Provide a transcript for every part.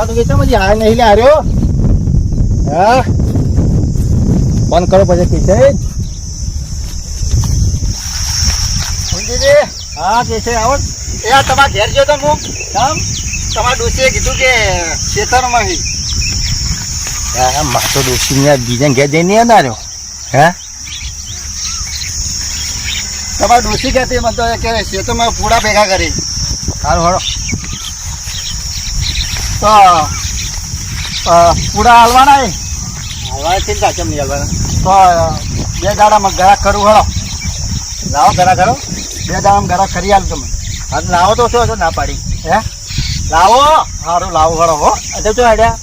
આ નહીં લે હાર્યો હા. ફોન કરો પછી કિશે ઊંધીજી, હા કિશે આવો. એ આ તમારા ઘેર ગયો તો હું? કામ? તમારા ડોશીએ કીધું કે ખેતરમાં હી. હા દોસ્તી બીજા ઘેર જઈને ના રહ્યો હે? તમારા ડોશી કહેતી મને તો કે ખેતરમાં પૂડા ભેગા કરી. સારું હળો તો પૂડા હાલવાના એ હાલવાના ચિંતા કેમ નહીં હાલવાના? તો બે દાડામાં ગળા કરું હળો. લાવો ઘરા કરો બે દાડામાં ગરાક કરી આલ તમે. હા લાવો તો શું ના પાડી. હે? લાવો. સારું લાવો હળો હો. એટલે શું આડ્યા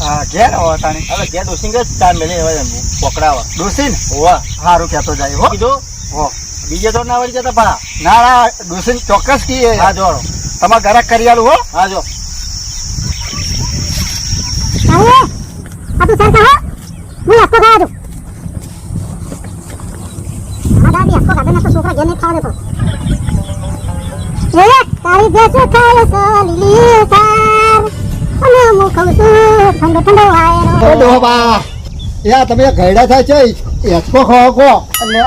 હા ઘેર હો તાણી હવે ઘેર ડોસિંગ જ ચાર મેલે હવે એમ પકડાવા. ડોશી ને હોવા. સારું કહેતો જાય હો. કીધું? હો. બીજે તો ના વળી જતા ભા ના ના ડોશી ચોક્કસ કીએ. હા જો. તમારે ગરાક કરી આલું હો. હા જો. આવો. આ તો સરકા હો. હું આખો ખાવા દઉં. આ દાદી આખો ખાધો ને તો છોકરા ઘેર નહીં ખાવા દેતો. એ તારી ભેંસો ખાય છે લીલી સાર? અને હું છું ઠંડો ઠંડો વાયરો એ ડોબા યા તમે ગઈડા થાય છે એસકો ખાઓ કો અને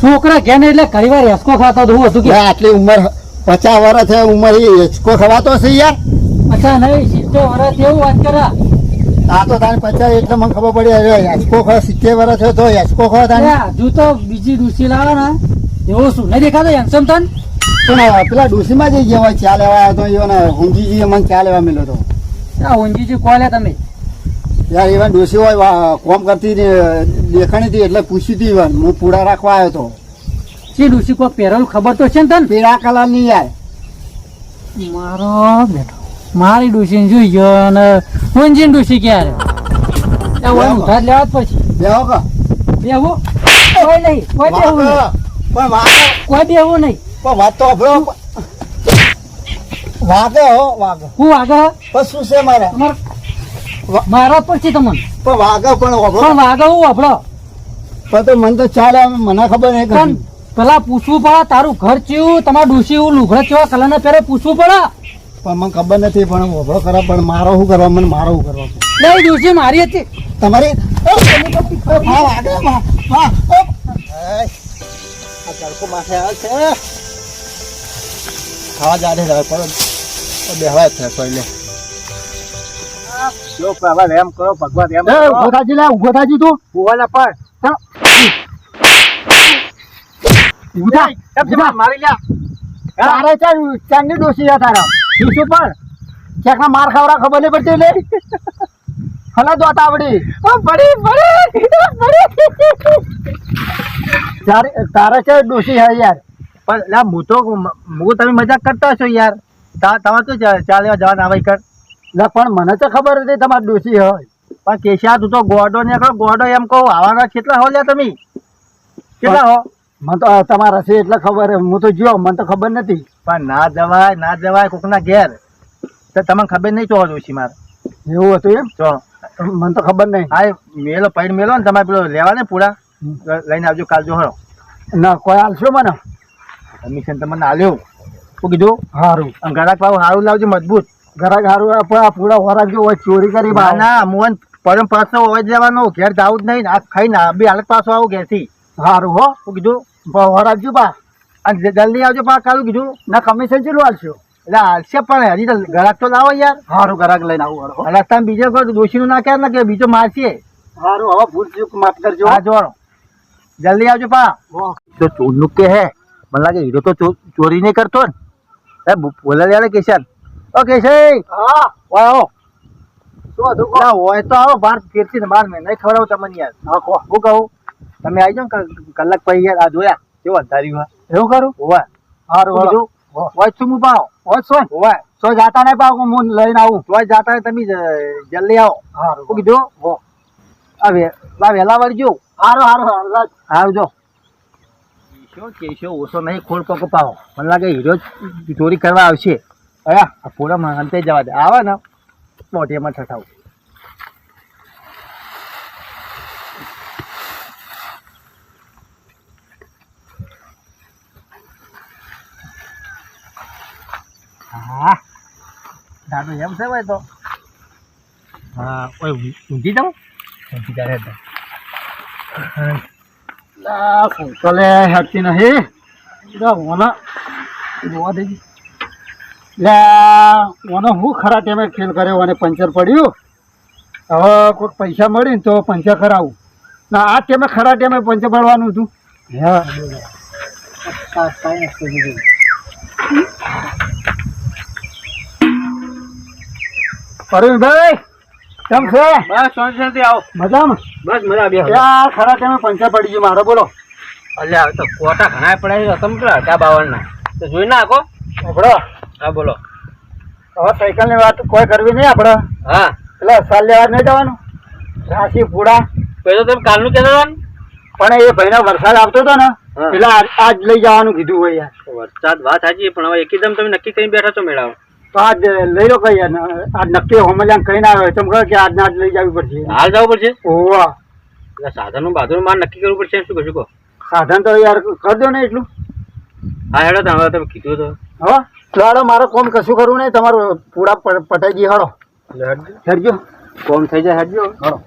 છોકરા ઘેર ને એટલે ઘણી વાર હેસકો ખાતો તો હું હતું કે? આટલી ઉંમર પચાસ વર્ષ છે ઉંમર એ એચકો ખવાતો છે યાર. અચ્છા નહીં સિત્તેર વર્ષ એવું વાત કરે? આ તો તારે પચાસ એટલે મને ખબર પડી એચકો ખવા સિત્તેર વર્ષ થયો તો એચકો ખવા તારે. હજુ તો બીજી ડૂસી લાવે ને એવો શું? નહીં દેખાતો હેન્સમ તન? પણ પેલા ડોસીમાં જઈ ગયા હોય ચા લેવા આવ્યો તો એવો ઊંઘીજી મને ચા લેવા મળ્યો તો. આ ઊંઘીજી કોલે તમે? યાર એવા ડોસી હોય કોમ કરતી ને દેખાણી હતી એટલે પૂછી હતી હું પૂડા રાખવા આવ્યો તો. શી ડૂસી કોઈ પહેરેલું ખબર તો છે ને તને? પીળા કલરની યાર. મારો બેટો. મારી ડૂસી જોઈ ગયો અને ઊંઘી ડૂસી ક્યારે ઉધાર લેવા પછી બેહો કા? બેહવું કોઈ નહીં કોઈ બેહવું નહીં. કોઈ બેહવું નહીં. પણ વાત તો અભરો વાગે હો વાગે. હું વાગે? બસ શું છે મારે? મારા પછી તમને. પણ વાગે પણ પણ વાગે હું આપણો પણ તો મને તો ચાલે મને ખબર નહીં પેલા પૂછવું પડે તારું ઘર ચેવું તમારું ડુસી એવું લુગડા ચેવા કલર ને પહેરે પૂછવું પડે? પણ મને ખબર નથી પણ અભરો કરો પણ મારો શું કરવા મને મારો શું કરવા નહીં ડૂસી મારી હતી. તમારી તડકો માથે આવે છે. ખાવા જાડે રહે પણ બેહવાય છે કોઈ લે જો એમ કરો ભગવાન એમ એ ઊભો થાજી લે ઊભો થાજી તું. ફુવાના પર ઊભો થા. કેમ છે મારી લ્યા? તારે ચાર ચાંદની ડોસી છે તારા. શું પણ. ક્યાંકના માર ખાવરા ખબર નહીં પડતી લે. હલા દોત આવડી પડી પડી તારે તારે છે ડોસી હે યાર? પણ લા હું તો હું તમે મજાક કરતા છો યાર. તમારે તો ચાલ્યા જવાન આવે કર લા પણ મને તો ખબર હતી તમારી ડોસી હોય. પણ કેશિયા તું તો ગોડો ને ગોડો એમ કહો આવાના કેટલા હો લ્યા તમે? કેટલા હો? મને તો તમારા છે એટલે ખબર હે. હું તો જ્યો મને તો ખબર નથી. પણ ના જવાય ના જવાય કોકના ઘેર. તો તમને ખબર નહીં ચો જોશી મારે. એવું હતું એમ? ચો મને તો ખબર નહીં. હા મેલો પૈડ મેલો ને તમારે પેલો લેવા ને પૂરા લઈને આવજો કાલ જો હળો ના કોઈ હાલશો મને? કમિશન તમને આલ્યો. શું કીધું? સારું ઘરાક પાછું સારું લાવજો મજબૂત. ઘરાક સારું પૂરા ખોરાક જો હોય ચોરી કરી ના મોહન પરમ પાછો હોય જવાનો ઘેર જવું જ નહીં. આ ખાઈને ના બી હાલત પાછો આવું ઘેરથી. સારું હો. હું કીધું વરાક જો બા. અને જલ્દી આવજો પા કાલું કીધું ના કમિશન ચેલું હાલશો. એટલે હાલશે પણ હજી તો ઘરાક તો લાવો યાર. સારું ઘરાક લઈને આવું હાલો, તમે બીજો કોઈ દોશીનું ના ને કે બીજો મારશે. સારું હવે ભૂલ ચૂક માફ કરજો. હા જોડો જલ્દી આવજો પા. તો ચોરનું કે હે મને લાગે હીરો તો ચોરી નહીં કરતો ને. એ બોલા લે કેશન ઓ કેશન હા. કહો? ના હોય તો આવો બાર ફેરથી ને બાર મેં નહીં ખવડાવું તમને યાર. હા. હું કહું તમે આવી જાઓ કલાક પછી આ જોયા કેવો અંધાર્યું હા એવું કરું? હોવા. સારું હો. હોય પાવ હોય શું? હોવા. જાતા નહીં પાવ હું લઈને આવું. તોય જાતા તમે જલ્દી આવો. સારું કીધું? હો. આ વહેલા વળજો. સારું સારું સારું કેશો કેશો ઓછો નહીં ખોળ પકો પાવો મને લાગે હીરો જ ચોરી કરવા આવશે. અયા આ પૂરા અંતે જવા દે. આવે ને. મોઢેમાં ઠઠાવું. હા. એમ છે ભાઈ તો? હા ઓય ઊંઘી જાઉં? ઊંઘી જાય તો. લા કલે હેડતી નહીં. ઓના. જોવા દેજી. લે ઓનો હું ખરા ટાઈમે ખેલ કર્યો અને પંચર પડ્યું? હવે કોઈક પૈસા મળીને તો પંચર કરાવું. ના આ ટાઈમે ખરા ટાઈમે પંચર પડવાનું હતું. હા. પરવીનભાઈ કેમ છે? બસ શાંતિ આવો. મજામાં? બસ મજા બે યાર ખરા તમે પંચા પડી ગયું? મારો બોલો. અલ્યા તો કોટા ઘણા પડ્યા છે તમે કેટલા હતા બાવળના. તો જોઈ નાખો આપડો? હા બોલો. હવે સાયકલની વાત કોઈ કરવી નહીં આપણે હા. એટલે સાલ લેવા નહીં જવાનું. રાશી પૂડા પેલો તમે કાલનું કહેતા પણ એ ભાઈનો વરસાદ આવતો હતો ને પેલા એટલે આજ આજ લઈ જવાનું કીધું હોય યાર. વરસાદ વાત સાચી પણ હવે એકદમ તમે નક્કી કરીને બેઠા છો મેળાવ તો આજ લઈ લો કઈ યાર આજ નક્કી હોમલ્યાંગ કઈ ના આવે તમે કહો કે આજ આજ લઈ જવી પડશે. હાલ જવું પડશે? ઓવા એટલે સાધનનું બાધુનું માર નક્કી કરવું પડશે શું કશું કહો? સાધન તો યાર કરી દો ને એટલું. હા હેડો તો હવે તમે કીધું તો. હવે ચાલો મારે કોમ કશું કરવું નહીં તમારું પૂરા પટાઈ ગઈ હળો હેડજો. કોમ થઈ જાય હેડજો. હળો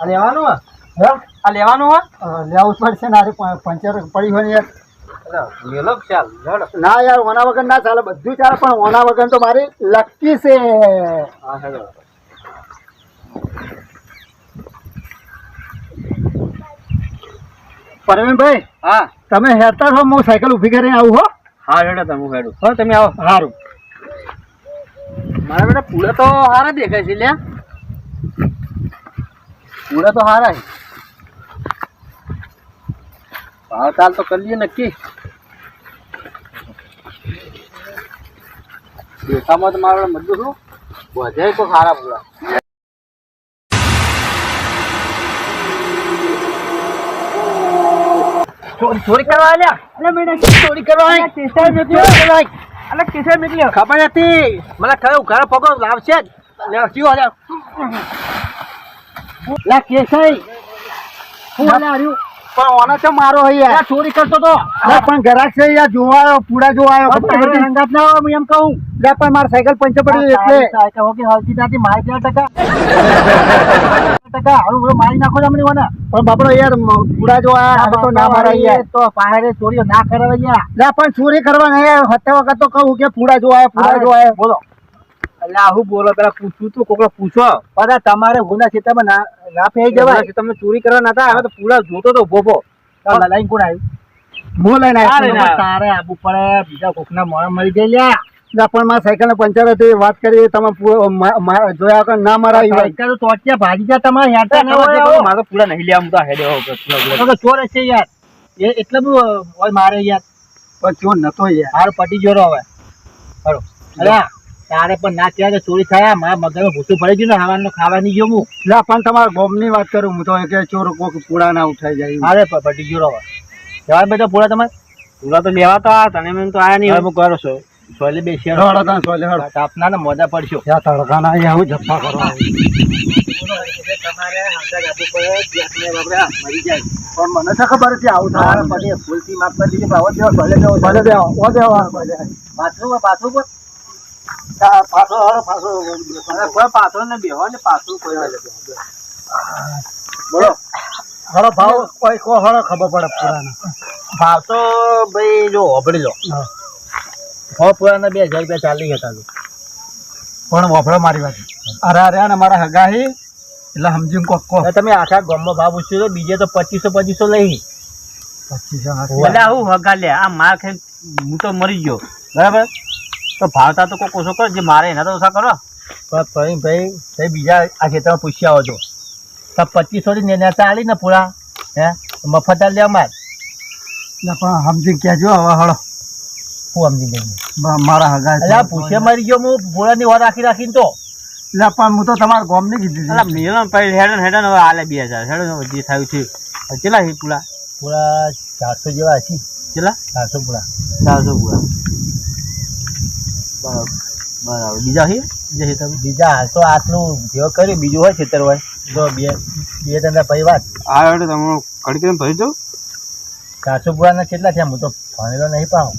આ લેવાનું હા હે? આ લેવાનું હા લેવું પડશે ને આરે પંચર પડી હોય યાર. ના યાર ઓના વગર ના ચાલે બધું ચાલે પણ ઓના વગર તો મારી લકી છે. હા પરવીનભાઈ હા. તમે હેરતા છો હું સાયકલ ઊભી કરીને આવું હો. હા હેડો તમે હેડું. હો તમે આવો. સારું મારા બેટા પૂરા તો હારા દેખાય છે લ્યા. પૂરા તો હારા છે. ભાવ તાલ તો કરી લઈએ નક્કી. દેખામાં તો મારા મજબૂત શું વધે તો સારા પૂરા ચોરી કરવા આલ્યા? અલે બેટા ચોરી કરવા આય કેસર મેક્યો અલે કેસર મેક્યો ખબર હતી મને કયો ઘર પગો લાવશે જ. લે કયો આલ્યા? લા હું પણ ઓને તો મારો યાર. ચોરી કરતો તો. પણ ગરાક છે યાર જોવાયો પૂડા જોવાયો? રંગાત ના હું એમ કહું. લા પણ માર સાયકલ પંચર પડી એટલે. સાયકલ હોકી હલકી દાદી મારી ગયા ટકા. ટકા હવે મારી નાખો તમને મને પણ બાપડો યાર પૂડા જોવા તો ના મારા યાર. તો પાહરે ચોરીઓ ના કરવા યાર. લા પણ ચોરી કરવા નહીં હતે વખત તો કહું કે પૂડા જોવા આવ્યા પૂડા જોવા બોલો. એટલે આવું બોલો પેલા પૂછું તું કોકડો પૂછો. પણ તમારે ગુના ખેતરમાં ના ના ફેઈ જવા તમે ચોરી કરવા નતા હવે તો પૂરા જોતો તો ભોભો લઈને કોણ આવ્યું? હું લઈને આવ્યો. તારે આબુ પડે બીજા કોકના મોણ મળી જાય લ્યા. પણ મારા સાયકલ ને પંચર હતી વાત કરી તમે પૂ- મા- મા- જોયા વગર ના મારા સાયકલ તો ભાજી જા તમારે ના હોય મારે પૂરા નહીં હું તો હેડે ચોર હશે યાર. એ એટલે બધું મારે યાર. પણ ચોર નતો યાર. હાર પટી જોરો હવે. અલ્યા તારે પણ ના કહેવાય ચોરી થયા. મારા મગજમાં ભૂસું પડી ગયું ને હવાનું ખાવાની ગયો હું. લા પણ તમારા ગોમની વાત કરું હું તો કે ચોર કોક પૂડા ના ઉઠાઈ જાય. અરે પટી ગયો હવે જવાય બેટા પૂરા તમારે? પૂરા તો લેવા તો આ તને મેં તો આયા નહીં. હું કરો છો? સોલે હળો સોલે હળો તાપના ને મોજા પડશો. યા તડકાના અહીંયા હું જપ્પા કરવા. તમારે આગળ આપવું પડે મરી જાય. પણ મને તો ખબર હતી આવું થાય. પછી ફૂલથી માફ કરી દીધી ભાવો દેવો ભલે દેવો ભલે દેવો. ઓ દેવા ભલે પાછું પાછું પણ પાછો હળો પાછો કોઈ પાછો ને બેહો ને પાછું કોઈ બોલો. હળો ભાવ કોઈ કો હળો ખબર પડે પુરાના. ભાવ તો ભાઈ જો હોભળી લો. હો. પુરાના બે હજાર રૂપિયા ચાલી ગયા પણ વફળો મારી વાત. અરે અરે અને મારા હગાહી એટલે સમજી કોક કો તમે આખા ગામમાં ભાવ પૂછ્યો તો બીજે તો પચીસો પચીસો લઈ. પચીસો હું હગા લે આ માર ખાઈ હું તો મરી ગયો. બરાબર? તો ભાવતા તો કોઈ ઓછો કરો જે મારે એના તો ઓછા કરો. પણ ભાઈ ભાઈ ભાઈ બીજા આ ખેતરમાં પૂછી આવો છો તો પચીસો ની ને ચાલી ને પૂરા હે? મફત આ લેવા માર પણ સમજી ક્યાં જો હવે હળો. હું સમજી લઈએ મારા હગા એટલે આ પૂછે મરી ગયો હું ભોળાની વાર રાખી રાખીને તો. એટલે પણ હું તો તમારા ગોમ નહીં કીધી એટલે મિલન પછી હેડન હેડન હવે આલે બે હજાર. હેડન જે થયું છે કેટલા છે પૂરા? પૂરા ચારસો જેવા છે કેટલા? ચારસો પૂરા. ચારસો પૂરા. બરાબર બરાબર. બીજા છે બીજા છે બીજા હાલ તો આટલું જેવો કર્યું બીજું હોય ખેતર હોય. જો બે બે ત્રણ ભાઈ વાત. આ એટલે તમે કડકી ભરી દઉં ચારસો પૂરાના કેટલા થયા? હું તો ભણેલો નહીં પાઉં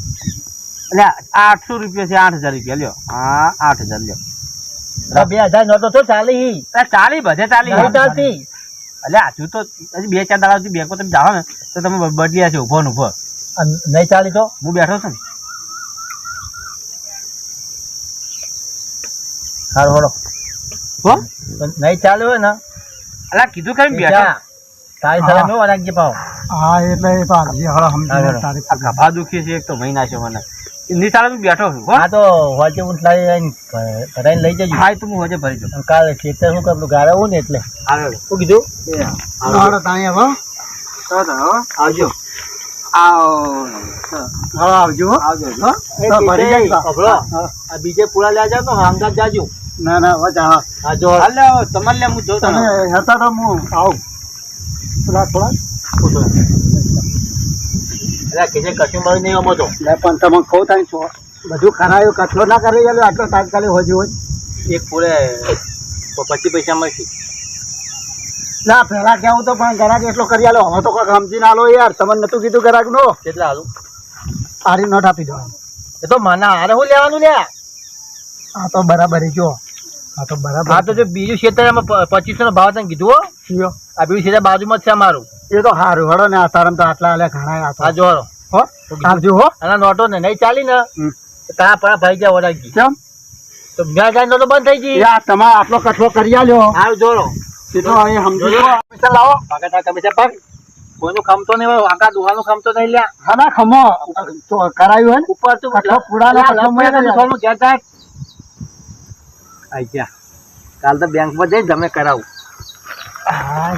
એટલે આઠસો રૂપિયા છે આઠ હજાર રૂપિયા. લ્યો. હા આઠ હજાર લ્યો. બે હજાર નતો તો ચાલી ચાલી બધે ચાલી. ચાલતી એટલે હજુ તો હજી બે ચાર દાડા સુધી બેંકો તમે જાઓ ને તો તમે બદલી બદલ્યા છે ઊભો ને ઊભો. નહીં ચાલી તો? હું બેઠો છું ને. હારું હળો હો? નહીં ચાલ્યો હોય ને. અલા કીધું કેમ બેઠા તારી હા. સારા મેં વરાગજી પાવ હા એટલે એ પાછી હળો સમજી તારીખ આ ગભા દુખી છે એક તો મહિના છે મને. નિશાળે હું બેઠો છું હા? તો હોજે ઉઠલાઈ લઈને ભરાઈને લઈ જજો. હા તું હું હોજે ભરી દઉં. કાલે ખેતર શું કરું? ગાળે આવું ને એટલે? આવ્યો શું કીધું? હળો તાણી હવે આવજો. આવજો આવજો ભરી જાય આ બીજે પૂરા લેવા જાવ તો અમદાવાદ જાજો. ના ના હવે જા હા જો. હાલે તમારે લે હું જોઉં તમે હતા તો હું આવું. થોડા થોડા એટલે કે જે કશું મળી નહીં અમો તો. લે પણ તમે ખો થાય છો. બધું ખરાયું કચરો ના કરી એટલે આટલો તાત્કાલિક હોજી હોય. એક પૂરે પચીસ પૈસા મળશે. ના પહેલાં કેવું તો પણ ગરાક એટલો કરી આલો હવે તો કોઈ સમજી ના લો યાર. તમને નતું કીધું ગરાક નો? કેટલા હાલું આરી નોટ આપી દો. એ તો મને હારે હું લેવાનું લે આ તો બરાબર જો. આ તો બરાબર હા તો જો બીજું ક્ષેત્ર પચીસો નો ભાવ તને કીધું હો? આ બીજું ક્ષેત્ર બાજુમાં છે અમારું. એ તો સારું હડો ને આ તારમ તો આટલા આલે ઘણા આ હા જો હો આવજો હો. આના નોટો ને નહીં ચાલી ને? હમ. તો તા પડા ભાઈ ગયા વડાજી કેમ? તો મેં જાય તો બંધ થઈ ગઈ. યાર તમારે આટલો કચરો કરી આલ્યો. હારું જોડો એ તો અહીં સમજો પૈસા લાવો. પાકા તા તમે છે પગ કોઈનું ખમતો નહીં હોય આકા દુહાનું ખમતો નહીં લ્યા. હા ના ખમો. કરાયું હોય ઉપર તું કઠો પુડાનો કઠો મેં ઘેર. આઈ ગયા. કાલ તો બેંકમાં જઈ જમે કરાવું. હા.